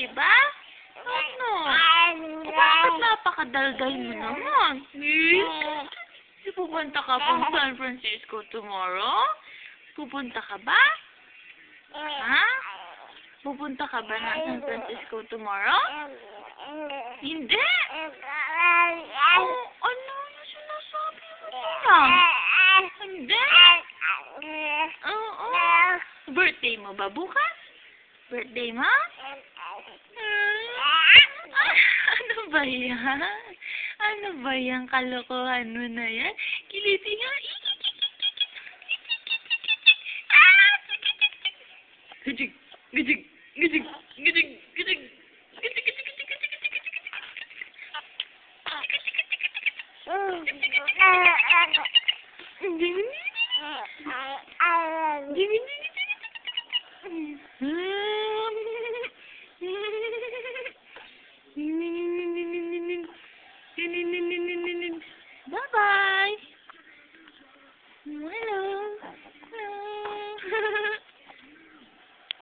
di ba? Ano? Bakit napakadalday mo naman? Miss? Pupunta ka pang San Francisco tomorrow? Pupunta ka ba? Ha? Pupunta ka ba na San Francisco tomorrow? Hindi! Oh, ano? Ano sinasabi mo lang? Hindi! Oo. Oh. Birthday mo ba bukas? Birthday mo? Ah, ano ba yan? Ano ba yan? Kalokohan mo na yan? Kiliti nga. Ah! Gijig, gijig, gijig, gijig, gijig. Gijig, gijig, Bye bye. Hello. Hello.